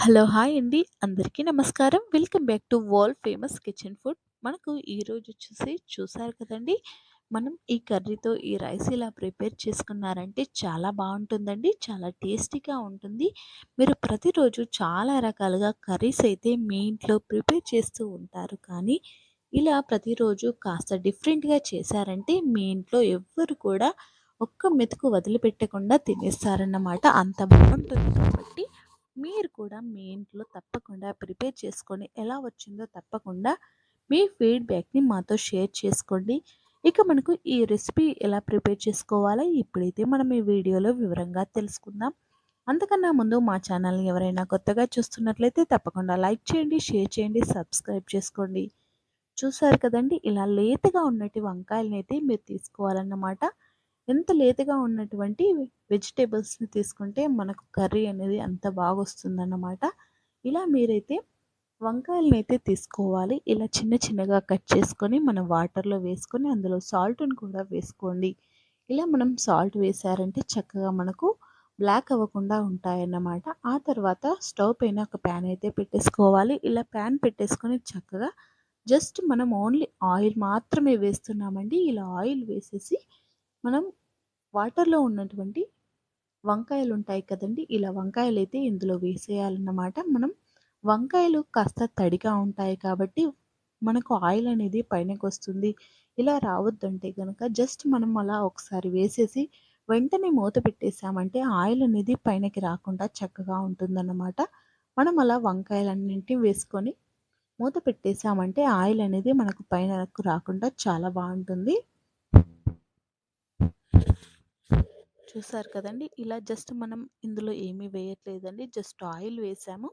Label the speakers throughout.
Speaker 1: Hello! Hi అండి. అందరికీ నమస్కారం. Welcome back to world famous kitchen food. మనకు ఈరోజు వచ్చేసి చూసారు కదండీ! మనం ఈ కర్రీతో ఈ రైస్ ఇలా ప్రిపేర్ చేసుకున్నారంటే చాలా బాగుంటుందండి చాలా టేస్టీగా ఉంటుంది. మీరు ప్రతిరోజు చాలా రకాలుగా కర్రీస్ అయితే మీ ఇంట్లో ప్రిపేర్ చేస్తూ ఉంటారు. కానీ ఇలా ప్రతిరోజు కాస్త డిఫరెంట్‌గా చేశారంటే మీ ఇంట్లో ఎవ్వరు కూడా ఒక్క మెతుకు వదిలిపెట్టకుండా తినేస్తారన్నమాట. అంత బాగుంటుంది కాబట్టి మీరు కూడా మీ ఇంట్లో తప్పకుండా ప్రిపేర్ చేసుకొని ఎలా వచ్చిందో తప్పకుండా మీ ఫీడ్‌బ్యాక్‌ని మాతో షేర్ చేసుకోండి. ఇక మనకు ఈ రెసిపీ ఎలా ప్రిపేర్ చేసుకోవాలో ఇప్పుడైతే మనం ఈ వీడియోలో వివరంగా తెలుసుకుందాం. అంతకన్నా ముందు మా ఛానల్‌ని ఎవరైనా కొత్తగా చూస్తున్నట్లయితే తప్పకుండా లైక్ చేయండి, షేర్ చేయండి, సబ్స్క్రైబ్ చేసుకోండి. చూసారు కదండీ! ఇలా లేతగా ఉన్నటి వంకాయలనైతే మీరు తీసుకోవాలన్నమాట. ఎంత లేతగా ఉన్నటువంటి వెజిటేబుల్స్ని తీసుకుంటే మనకు కర్రీ అనేది అంత బాగొస్తుందన్నమాట. ఇలా మీరైతే వంకాయలనైతే తీసుకోవాలి. ఇలా చిన్న చిన్నగా కట్ చేసుకొని మనం వాటర్‌లో వేసుకొని అందులో సాల్ట్‌ని కూడా వేసుకోండి. ఇలా మనం సాల్ట్ వేసారంటే చక్కగా మనకు బ్లాక్ అవ్వకుండా ఉంటాయన్నమాట. ఆ తర్వాత స్టవ్ పైన ఒక ప్యాన్ అయితే పెట్టేసుకోవాలి. ఇలా ప్యాన్ పెట్టేసుకొని చక్కగా జస్ట్ మనం ఓన్లీ ఆయిల్ మాత్రమే వేస్తున్నామండి. ఇలా ఆయిల్ వేసేసి మనం వాటర్‌లో ఉన్నటువంటి వంకాయలు ఉంటాయి కదండీ! ఇలా వంకాయలైతే ఇందులో వేసేయాలన్నమాట. మనం వంకాయలు కాస్త తడిగా ఉంటాయి కాబట్టి మనకు ఆయిల్ అనేది పైనకొస్తుంది. ఇలా రావద్దంటే కనుక జస్ట్ మనం అలా ఒకసారి వేసేసి వెంటనే మూత పెట్టేసామంటే ఆయిల్ అనేది పైనకి రాకుండా చక్కగా ఉంటుందన్నమాట. మనం అలా వంకాయలన్నింటినీ వేసుకొని మూత పెట్టేసామంటే ఆయిల్ అనేది మనకు పైనకు రాకుండా చాలా బాగుంటుంది చూసారు కదండీ! ఇలా జస్ట్ మనం ఇందులో ఏమీ వేయట్లేదండి. జస్ట్ ఆయిల్ వేసాము.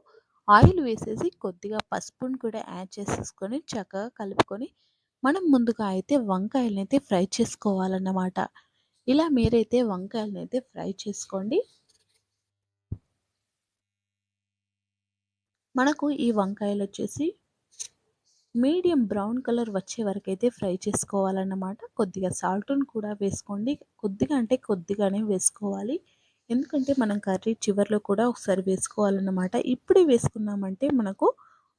Speaker 1: ఆయిల్ వేసేసి కొద్దిగా పసుపుని కూడా యాడ్ చేసేసుకొని చక్కగా కలుపుకొని మనం ముందుగా అయితే వంకాయలనైతే ఫ్రై చేసుకోవాలన్నమాట. ఇలా మీరైతే వంకాయలనైతే ఫ్రై చేసుకోండి. మనకు ఈ వంకాయలు వచ్చేసి మీడియం బ్రౌన్ కలర్ వచ్చే వరకైతే ఫ్రై చేసుకోవాలన్నమాట. కొద్దిగా సాల్ట్ను కూడా వేసుకోండి. కొద్దిగా అంటే కొద్దిగానే వేసుకోవాలి. ఎందుకంటే మనం కర్రీ చివర్లో కూడా ఒకసారి వేసుకోవాలన్నమాట. ఇప్పుడే వేసుకున్నామంటే మనకు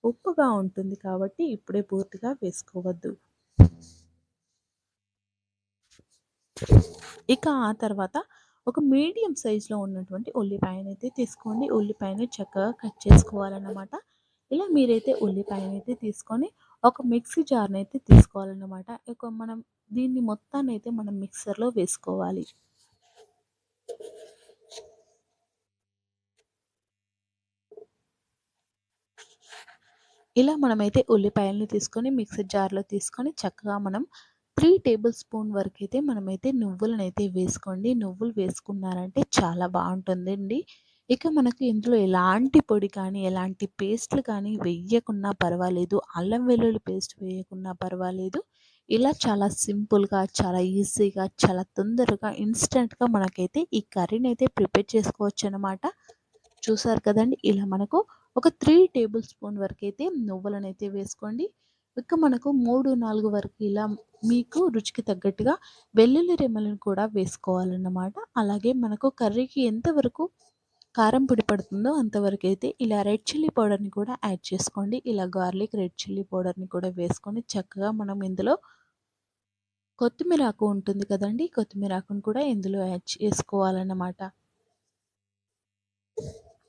Speaker 1: ఉప్పుగా ఉంటుంది కాబట్టి ఇప్పుడే పూర్తిగా వేసుకోవద్దు. ఇక ఆ తర్వాత ఒక మీడియం సైజులో ఉన్నటువంటి ఉల్లిపాయనైతే తీసుకోండి. ఉల్లిపాయని చక్కగా కట్ చేసుకోవాలన్నమాట. ఇలా మీరైతే అయితే తీసుకొని ఒక మిక్సీ జార్‌నైతే తీసుకోవాలన్నమాట. ఇక మనం దీన్ని మొత్తాన్నైతే మనం మిక్సర్‌లో వేసుకోవాలి. ఇలా మనమైతే ఉల్లిపాయలని తీసుకొని మిక్సీ జార్‌లో తీసుకొని చక్కగా మనం త్రీ టేబుల్ స్పూన్ వరకు అయితే మనమైతే నువ్వులనైతే వేసుకోండి. నువ్వులు వేసుకున్నారంటే చాలా బావుంటుందండి. ఇక మనకు ఇందులో ఎలాంటి పొడి కానీ, ఎలాంటి పేస్ట్‌లు కానీ వేయకున్నా పర్వాలేదు. అల్లం వెల్లుల్లి పేస్ట్ వేయకున్నా పర్వాలేదు. ఇలా చాలా సింపుల్‌గా, చాలా ఈజీగా, చాలా తొందరగా, ఇన్స్టెంట్గా మనకైతే ఈ కర్రీని అయితే ప్రిపేర్ చేసుకోవచ్చు అనమాట చూసారు కదండీ! ఇలా మనకు ఒక త్రీ టేబుల్ స్పూన్ వరకు అయితే నువ్వులనైతే వేసుకోండి. ఇక మనకు 3, 4 వరకు ఇలా మీకు రుచికి తగ్గట్టుగా వెల్లుల్లి రెమ్మలను కూడా వేసుకోవాలన్నమాట. అలాగే మనకు కర్రీకి ఎంతవరకు కారం పొడి పడుతుందో అంతవరకైతే ఇలా రెడ్ చిల్లీ పౌడర్‌ని కూడా యాడ్ చేసుకోండి. ఇలా గార్లిక్ రెడ్ చిల్లీ పౌడర్‌ని కూడా వేసుకొని చక్కగా మనం ఇందులో కొత్తిమీర ఆకు ఉంటుంది కదండి కొత్తిమీర ఆకును కూడా ఇందులో యాడ్ చేసుకోవాలన్నమాట.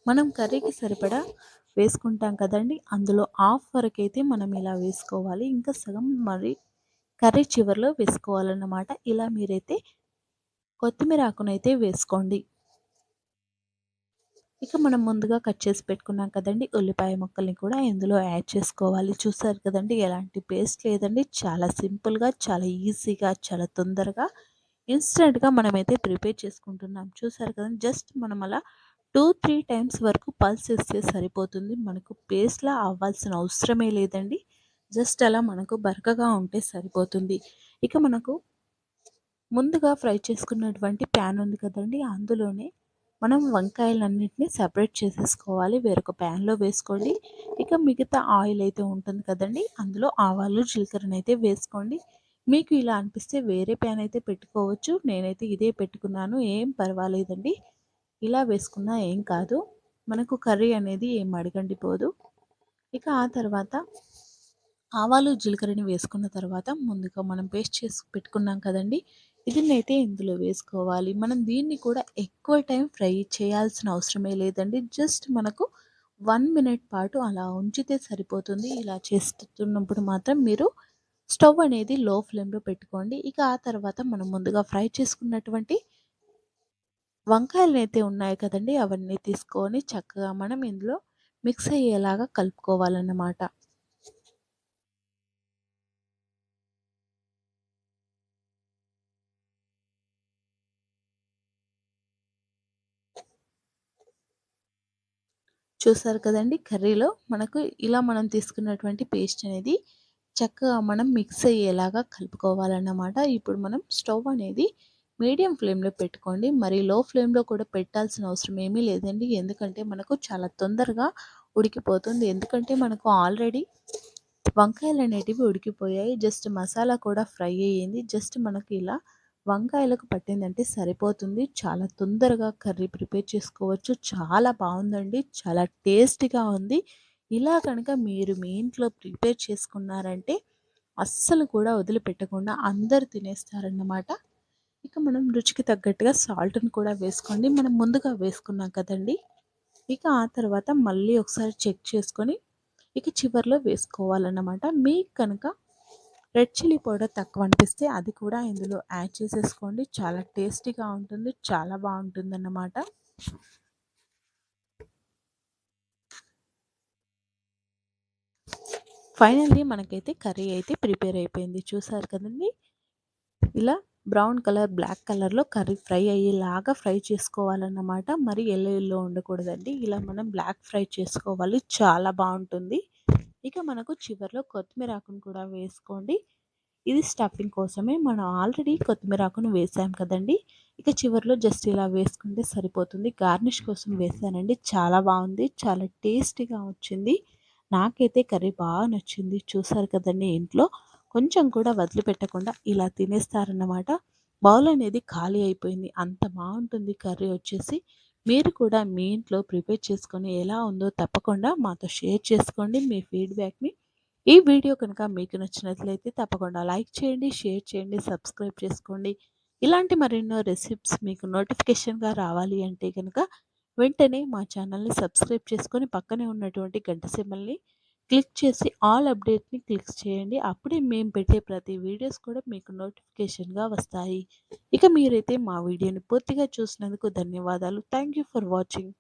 Speaker 1: మనం కర్రీకి సరిపడా వేసుకుంటాం కదండీ! అందులో హాఫ్ వరకు అయితే మనం ఇలా వేసుకోవాలి. ఇంకా సగం మరి కర్రీ చివర్లో వేసుకోవాలన్నమాట. ఇలా మీరైతే కొత్తిమీర ఆకునైతే వేసుకోండి. ఇక మనం ముందుగా కట్ చేసి పెట్టుకున్నాం కదండీ! ఉల్లిపాయ ముక్కల్ని కూడా ఇందులో యాడ్ చేసుకోవాలి. చూసారు కదండీ! ఎలాంటి పేస్ట్ లేదండి. చాలా సింపుల్‌గా, చాలా ఈజీగా, చాలా తొందరగా, ఇన్స్టెంట్గా మనమైతే ప్రిపేర్ చేసుకుంటున్నాం. చూసారు కదండీ! జస్ట్ మనం అలా 2, 3 టైమ్స్ వరకు పల్స్ వేస్తే సరిపోతుంది. మనకు పేస్ట్‌లా అవ్వాల్సిన అవసరమే లేదండి. జస్ట్ అలా మనకు బరకగా ఉంటే సరిపోతుంది. ఇక మనకు ముందుగా ఫ్రై చేసుకున్నటువంటి ప్యాన్ ఉంది కదండీ! అందులోనే మనం వంకాయలన్నింటినీ సపరేట్ చేసేసుకోవాలి. వేరొక ప్యాన్‌లో వేసుకోండి. ఇక మిగతా ఆయిల్ అయితే ఉంటుంది కదండి అందులో ఆవాలు, జీలకర్రనైతే వేసుకోండి. మీకు ఇలా అనిపిస్తే వేరే ప్యాన్ అయితే పెట్టుకోవచ్చు. నేనైతే ఇదే పెట్టుకున్నాను. ఏం పర్వాలేదండి. ఇలా వేసుకున్నా ఏం కాదు. మనకు కర్రీ అనేది ఏం అడగండి పోదు ఇక ఆ తర్వాత ఆవాలు జీలకర్రని వేసుకున్న తర్వాత ముందుగా మనం పేస్ట్ చేసి పెట్టుకున్నాం కదండి దీన్నైతే ఇందులో వేసుకోవాలి. మనం దీన్ని కూడా ఎక్కువ టైం ఫ్రై చేయాల్సిన అవసరమే లేదండి. జస్ట్ మనకు వన్ మినిట్ పాటు అలా ఉంచితే సరిపోతుంది. ఇలా చేస్తున్నప్పుడు మాత్రం మీరు స్టవ్ అనేది లో ఫ్లేమ్లో పెట్టుకోండి. ఇక ఆ తర్వాత మనం ముందుగా ఫ్రై చేసుకున్నటువంటి వంకాయలు అయితే ఉన్నాయి కదండి అవన్నీ తీసుకొని చక్కగా మనం ఇందులో మిక్స్ అయ్యేలాగా కలుపుకోవాలన్నమాట. చూసారు కదండి కర్రీలో మనకు ఇలా మనం తీసుకున్నటువంటి పేస్ట్ అనేది చక్కగా మనం మిక్స్ అయ్యేలాగా కలుపుకోవాలన్నమాట. ఇప్పుడు మనం స్టవ్ అనేది మీడియం ఫ్లేమ్లో పెట్టుకోండి. మరి లో ఫ్లేమ్లో కూడా పెట్టాల్సిన అవసరం ఏమీ లేదండి. ఎందుకంటే మనకు చాలా తొందరగా ఉడికిపోతుంది. ఎందుకంటే మనకు ఆల్రెడీ వంకాయలు అనేటివి ఉడికిపోయాయి. జస్ట్ మసాలా కూడా ఫ్రై అయ్యింది. జస్ట్ మనకి ఇలా వంకాయలకు పట్టిందంటే సరిపోతుంది. చాలా తొందరగా కర్రీ ప్రిపేర్ చేసుకోవచ్చు. చాలా బాగుందండి. చాలా టేస్టీగా ఉంది. ఇలా కనుక మీరు మీ ఇంట్లో ప్రిపేర్ చేసుకున్నారంటే అస్సలు కూడా వదిలిపెట్టకుండా అందరు తినేస్తారన్నమాట. ఇక మనం రుచికి తగ్గట్టుగా సాల్ట్ని కూడా వేసుకోండి. మనం ముందుగా వేసుకున్నాం కదండి. ఇక ఆ తర్వాత మళ్ళీ ఒకసారి చెక్ చేసుకొని ఇక చివరిలో వేసుకోవాలన్నమాట. మీకు కనుక రెడ్ చిల్లీ పౌడర్ తక్కువ అనిపిస్తే అది కూడా ఇందులో యాడ్ చేసేసుకోండి. చాలా టేస్టీగా ఉంటుంది చాలా బాగుంటుంది అన్నమాట ఫైనల్లీ మనకైతే కర్రీ అయితే ప్రిపేర్ అయిపోయింది. చూసారు కదండి? ఇలా బ్రౌన్ కలర్ బ్లాక్ కలర్లో కర్రీ ఫ్రై అయ్యేలాగా ఫ్రై చేసుకోవాలన్నమాట. మరి ఎల్లో ఎల్లో ఉండకూడదండి. ఇలా మనం బ్లాక్ ఫ్రై చేసుకోవాలి. చాలా బాగుంటుంది. ఇక మనకు చివరిలో కొత్తిమీర ఆకును కూడా వేసుకోండి. ఇది స్టఫింగ్ కోసమే మనం ఆల్రెడీ కొత్తిమీర ఆకును వేసాం కదండి. ఇక చివరిలో జస్ట్ ఇలా వేసుకుంటే సరిపోతుంది. గార్నిష్ కోసం వేసానండి. చాలా బాగుంది. చాలా టేస్టీగా వచ్చింది. నాకైతే కర్రీ బాగా నచ్చింది. చూసారు కదండి ఇంట్లో. కొంచెం కూడా వదిలిపెట్టకుండా ఇలా తినేస్తారన్నమాట. బౌల్ అనేది ఖాళీ అయిపోయింది. అంత బాగుంటుంది కర్రీ వచ్చేసి. మీరు కూడా మీ ఇంట్లో ప్రిపేర్ చేసుకొని ఎలా ఉందో తప్పకుండా మాతో షేర్ చేసుకోండి. మీ ఫీడ్బ్యాక్ని ఈ వీడియో కనుక మీకు నచ్చినట్లయితే తప్పకుండా లైక్ చేయండి షేర్ చేయండి సబ్స్క్రైబ్ చేసుకోండి. ఇలాంటి మరెన్నో రెసిపీస్ మీకు నోటిఫికేషన్గా రావాలి అంటే కనుక వెంటనే మా ఛానల్ని సబ్స్క్రైబ్ చేసుకొని పక్కనే ఉన్నటువంటి గంట సిమ్మల్ని క్లిక్ చేసి ఆల్ అప్డేట్ని క్లిక్ చేయండి. అప్పుడే మేము పెట్టే ప్రతి వీడియోస్ కూడా మీకు నోటిఫికేషన్గా వస్తాయి. ఇక మీరైతే మా వీడియోని పూర్తిగా చూసినందుకు ధన్యవాదాలు. Thank for watching